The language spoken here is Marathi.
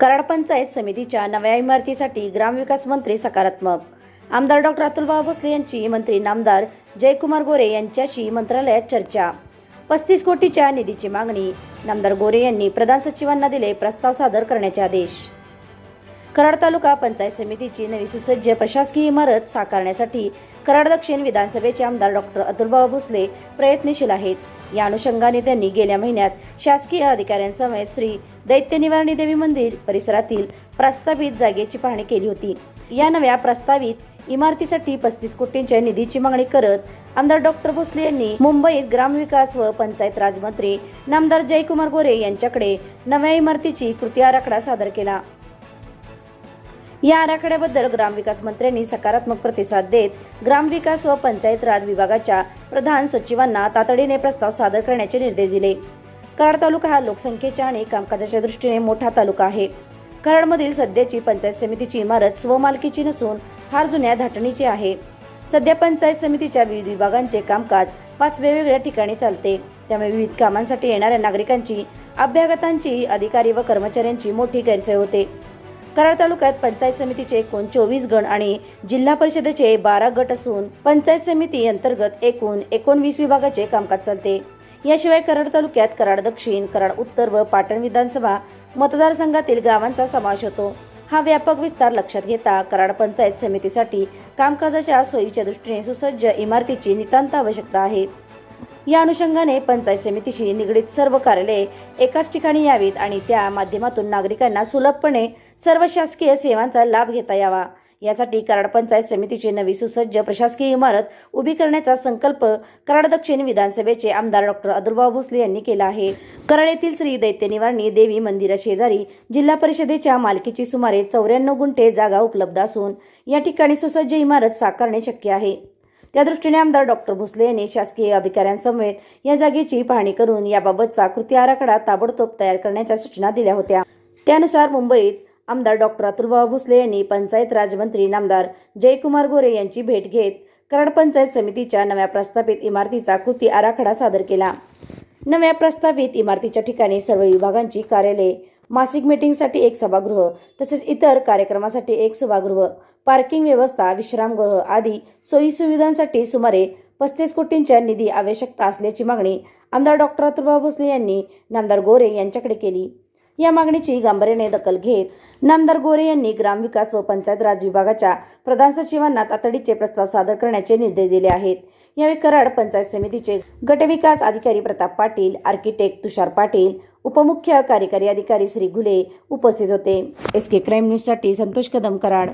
कराड पंचायत समितीच्या नव्या इमारतीसाठी ग्रामविकास मंत्री सकारात्मक. आमदार डॉक्टर अतुलबाबा भोसले यांची मंत्री नामदार जयकुमार गोरे यांच्याशी मंत्रालयात चर्चा. पस्तीस कोटीच्या निधीची मागणी नामदार गोरे यांनी प्रधान सचिवांना दिले प्रस्ताव सादर करण्याचे आदेश. कराड तालुका पंचायत समितीची नवी सुसज्ज प्रशासकीय इमारत साकारण्यासाठी कराड दक्षिण विधानसभेचे आमदार डॉक्टर अतुलबाबा भोसले प्रयत्नशील आहेत. या अनुषंगाने त्यांनी गेल्या महिन्यात शासकीय अधिकाऱ्यांसमवेत श्री दैत्य निवारणी देवी मंदिर परिसरातील प्रस्तावित जागेची पाहणी केली होती. या नव्या प्रस्तावित इमारतीसाठी पस्तीस कोटींच्या निधीची मागणी करत आमदार डॉक्टर भोसले यांनी मुंबईत ग्रामविकास व पंचायत राज मंत्री नामदार जयकुमार गोरे यांच्याकडे नव्या इमारतीची कृती आराखडा सादर केला. या आराखड्याबद्दल ग्रामविकास मंत्र्यांनी सकारात्मक प्रतिसाद देत ग्रामविकास व पंचायत राज विभागाच्या प्रधान सचिवांना तातडीने प्रस्ताव सादर करण्याचे निर्देश दिले. कराड तालुका हा लोकसंख्येच्या आणि कामकाजाच्या दृष्टीने मोठा तालुका आहे. कराडमधील सध्याची पंचायत समितीची इमारत स्वमालकीची नसून फार जुन्या धाटणीची आहे. सध्या पंचायत समितीच्या विविध विभागांचे कामकाज पाच वेगवेगळ्या ठिकाणी चालते. त्यामुळे विविध कामांसाठी येणाऱ्या नागरिकांची अभ्यागतांची अधिकारी व कर्मचाऱ्यांची मोठी गैरसोय होते. कराड तालुक्यात पंचायत समितीचे एकूण चोवीस गण आणि जिल्हा परिषदेचे बारा गट असून पंचायत समिती अंतर्गत एकूण एकोणवीस विभागाचे कामकाज चालते. याशिवाय कराड तालुक्यात कराड दक्षिण कराड उत्तर व पाटण विधानसभा मतदारसंघातील गावांचा समावेश होतो. हा व्यापक विस्तार लक्षात घेता कराड पंचायत समितीसाठी कामकाजाच्या सोयीच्या दृष्टीने सुसज्ज इमारतीची नितांत आवश्यकता आहे. या अनुषंगाने पंचायत समितीशी निगडीत सर्व कार्यालये एकाच ठिकाणी यावीत आणि त्या माध्यमातून नागरिकांना सुलभपणे सर्व शासकीय सेवांचा लाभ घेता यावा. यासाठी कराड पंचायत समितीची नवी सुसज्ज प्रशासकीय इमारत उभी करण्याचा संकल्प कराड दक्षिण विधानसभेचे आमदार डॉक्टर अदुर्भाव भोसले यांनी केला आहे. कराड येथील श्री दैत्य निवारणी देवी मंदिरा शेजारी जिल्हा परिषदेच्या मालकीची सुमारे चौऱ्याण्णव गुंठे जागा उपलब्ध असून या ठिकाणी सुसज्ज इमारत साकारणे शक्य आहे. त्या दृष्टीने आमदार डॉक्टर भोसले यांनी शासकीय अधिकाऱ्यांसमवेत या जागेची पाहणी करून याबाबतचा कृती आराखडा ताबडतोब तयार करण्याच्या सूचना दिल्या होत्या. त्यानुसार मुंबईत आमदार डॉक्टर अतुलबाबा भोसले यांनी पंचायत राजमंत्री नामदार जयकुमार गोरे यांची भेट घेत कराड पंचायत समितीच्या नव्या प्रस्तावित इमारतीचा कृती आराखडा सादर केला. नव्या प्रस्तावित इमारतीच्या ठिकाणी सर्व विभागांची कार्यालये मासिक मीटिंगसाठी एक सभागृह तसेच इतर कार्यक्रमासाठी एक सभागृह पार्किंग व्यवस्था विश्रामगृह आदी सोयी सुविधांसाठी सुमारे पस्तीस कोटींच्या निधी आवश्यकता असल्याची मागणी आमदार डॉक्टर अतुलबाब भोसले यांनी नामदार गोरे यांच्याकडे केली. या मागणीची गांभीर्याने दखल घेत नामदार गोरे यांनी ग्रामविकास व पंचायत राज विभागाच्या प्रधान सचिवांना तातडीचे प्रस्ताव सादर करण्याचे निर्देश दिले आहेत. यावेळी कराड पंचायत समितीचे गटविकास अधिकारी प्रताप पाटील आर्किटेक्ट तुषार पाटील उपमुख्य कार्यकारी अधिकारी श्री घुले उपस्थित होते. एस के क्राईम न्यूजसाठी संतोष कदम कराड.